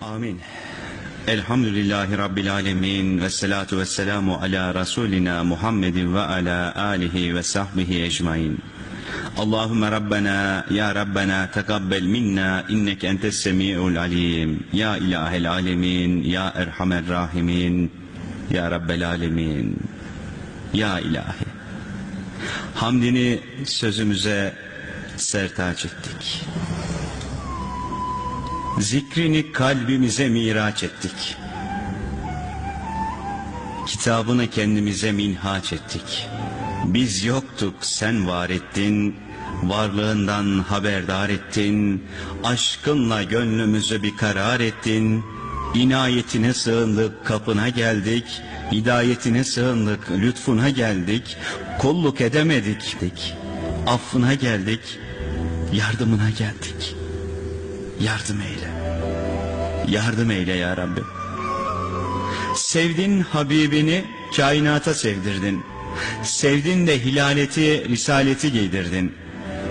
Amin. Elhamdülillahi Rabbil alemin ve salatu ve selamu ala Resulina Muhammedin ve ala alihi ve sahbihi ecmain. Allahümme Rabbena ya Rabbena tekabbel minna inneke entes semi'ul alim. Ya ilahel alemin, ya erhamer rahimin, ya Rabbel alemin. Ya ilahi. Hamdini sözümüze sertaç ettik. Zikrini kalbimize miraç ettik. Kitabını kendimize minhaç ettik. Biz yoktuk sen var ettin, varlığından haberdar ettin, aşkınla gönlümüzü bir karar ettin, inayetine sığındık kapına geldik, hidayetine sığındık lütfuna geldik, kolluk edemedik, affına geldik, yardımına geldik. Yardım eyle. Yardım eyle ya Rabbi. Sevdin Habibini kainata sevdirdin. Sevdin de hilaleti, risaleti giydirdin.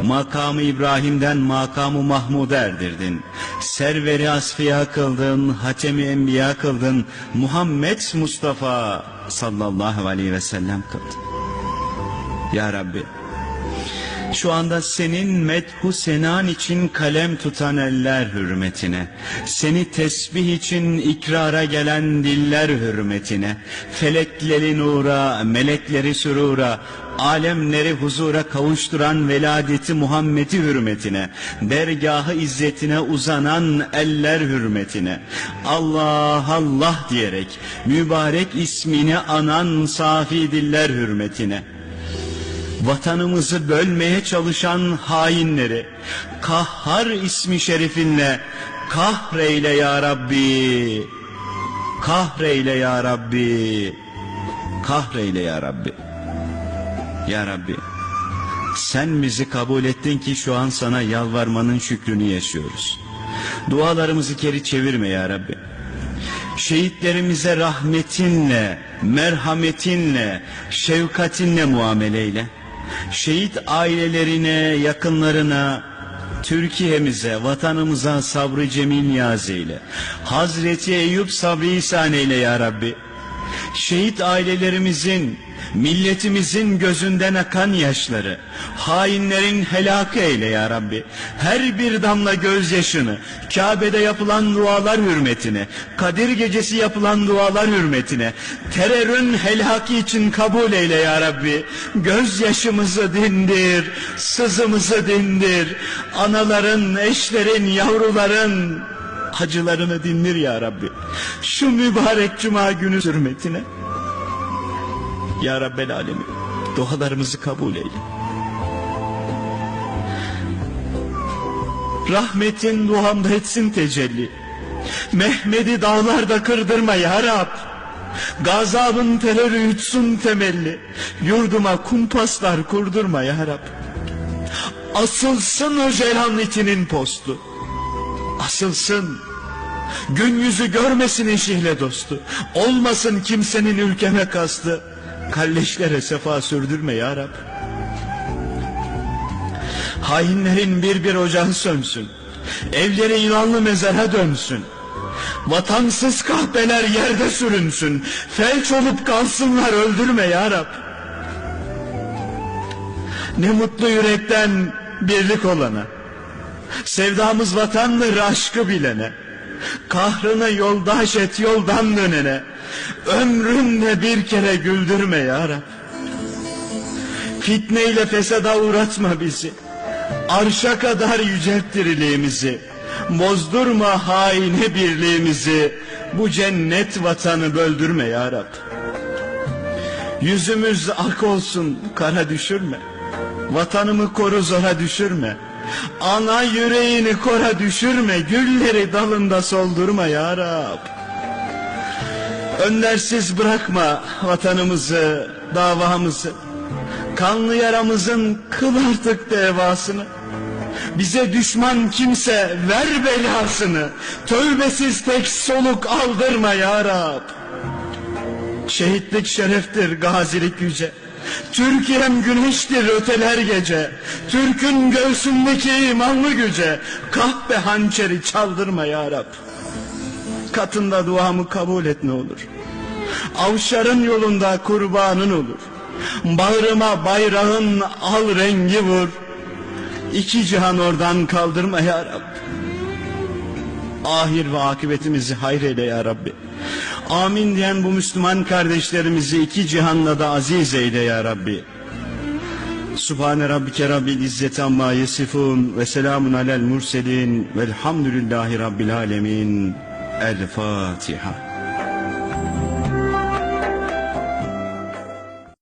Makamı İbrahim'den makamı Mahmud'a erdirdin. Serveri asfiya kıldın, hatemi enbiya kıldın. Muhammed Mustafa sallallahu aleyhi ve sellem kıldın. Ya Rabbi şu anda senin medhu senan için kalem tutan eller hürmetine, seni tesbih için ikrara gelen diller hürmetine, felekleri nura, melekleri sürura, alemleri huzura kavuşturan veladeti Muhammed'i hürmetine, dergahı izzetine uzanan eller hürmetine, Allah Allah diyerek mübarek ismini anan safi diller hürmetine, vatanımızı bölmeye çalışan hainleri kahhar ismi şerifinle kahreyle ya Rabbi kahreyle ya Rabbi kahreyle ya Rabbi. Ya Rabbi sen bizi kabul ettin ki şu an sana yalvarmanın şükrünü yaşıyoruz. Dualarımızı geri çevirme ya Rabbi. Şehitlerimize rahmetinle, merhametinle, şefkatinle muameleyle. Şehit ailelerine, yakınlarına, Türkiye'mize, vatanımıza sabrı cemil niyaz eyle. Hazreti Eyüp sabrı ihsan eyle ya Rabbi. Şehit ailelerimizin, milletimizin gözünden akan yaşları, hainlerin helakı eyle ya Rabbi. Her bir damla gözyaşını, Kabe'de yapılan dualar hürmetine, Kadir gecesi yapılan dualar hürmetine, terörün helaki için kabul eyle ya Rabbi. Gözyaşımızı dindir, sızımızı dindir, anaların, eşlerin, yavruların, acılarını dindir ya Rabbi. Şu mübarek cuma günü hürmetine. Ya Rabbel Alemin dualarımızı kabul eyle. Rahmetin duamda etsin tecelli. Mehmet'i dağlarda kırdırma ya Rab. Gazabın terörü yutsun temelli. Yurduma kumpaslar kurdurma ya Rab. Asılsın Öcalan itinin postu. Asılsın. Gün yüzü görmesin eşihle dostu. Olmasın kimsenin ülkeme kastı. Kalleşlere sefa sürdürme ya Rab. Hainlerin bir bir ocağı sönsün. Evleri ilanlı mezara dönsün. Vatansız kahpeler yerde sürünsün. Felç olup kalsınlar öldürme ya Rab. Ne mutlu yürekten birlik olana. Sevdamız vatandır aşkı bilene. Kahrını yoldaş et yoldan dönene. Ömrünle bir kere güldürme ya Rab. Fitneyle fesada uğratma bizi. Arşa kadar yücelt diriliğimizi. Bozdurma haine birliğimizi. Bu cennet vatanı böldürme ya Rab. Yüzümüz ak olsun kara düşürme. Vatanımı koru zora düşürme. Ana yüreğini kora düşürme. Gülleri dalında soldurma ya Rab. Öndersiz bırakma vatanımızı, davamızı. Kanlı yaramızın kıl artık devasını. Bize düşman kimse ver belasını. Tövbesiz tek soluk aldırma ya Rab. Şehitlik şereftir, gazilik yüce. Türkiye'm güneştir öteler gece. Türk'ün göğsündeki imanlı güce. Kahpe hançeri çaldırma ya Rab. katında duamı kabul et ne olur. Avşarın yolunda kurbanın olur. Bağrıma bayrağın al rengi vur. İki cihan oradan kaldırma ya Rabbi. Ahir ve akıbetimizi hayreyle ya Rabbi. Amin diyen bu Müslüman kardeşlerimizi iki cihanla da aziz eyle ya Rabbi. Subhane rabbike rabbil izzeti amma yesifun ve selamun alel murselin velhamdülillahi rabbil alemin. El Fatiha.